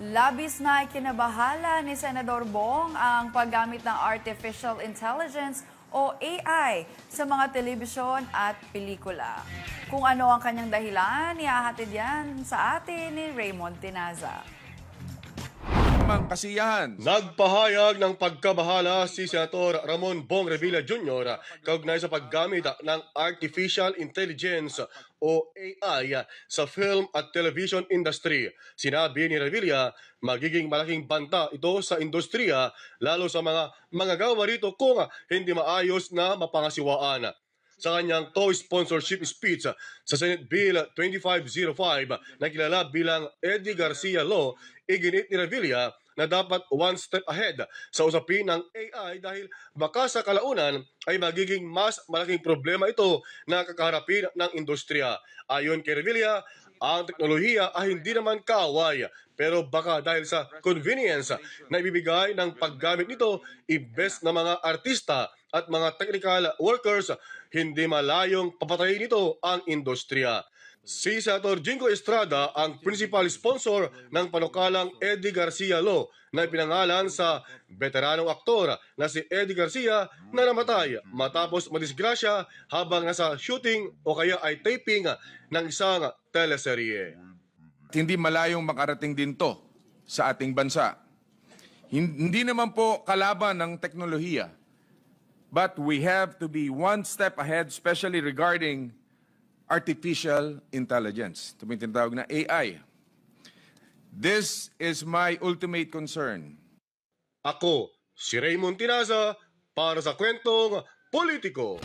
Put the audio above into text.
Labis na ikinabahala ni Senador Bong ang paggamit ng Artificial Intelligence o AI sa mga telebisyon at pelikula. Kung ano ang kanyang dahilan, ihahatid yan sa atin ni Raymond Tinaza. Mang kasiyahan. Nagpahayag ng pagkabahala si Senator Ramon Bong Revilla Jr. kaugnay sa paggamit ng Artificial Intelligence o AI sa film at television industry. Sinabi ni Revilla, magiging malaking banta ito sa industriya lalo sa mga manggagawa rito kung hindi maayos na mapangasiwaan sa kanyang co-sponsorship speech sa Senate Bill 2505 na kilala bilang Eddie Garcia Law, iginit ni Revilla na dapat one step ahead sa usapin ng AI dahil baka sa kalaunan ay magiging mas malaking problema ito na kakaharapin ng industriya. Ayon kay Revilla, ang teknolohiya ay hindi naman kaaway pero baka dahil sa convenience na ibibigay ng paggamit nito, ibes na mga artista at mga technical workers, hindi malayong papatayin nito ang industriya. Si Senator Jingo Estrada ang principal sponsor ng panukalang Eddie Garcia Law na ipinangalan sa veteranong aktor na si Eddie Garcia na namatay matapos madisgrasya habang nasa shooting o kaya ay taping ng isang teleserye. Hindi malayong makarating din to sa ating bansa. Hin- Hindi naman po kalaban ng teknolohiya. But we have to be one step ahead, especially regarding artificial intelligence. Ito may tinatawag na AI. This is my ultimate concern. Ako, si Raymond Tinaza para sa kwentong politiko.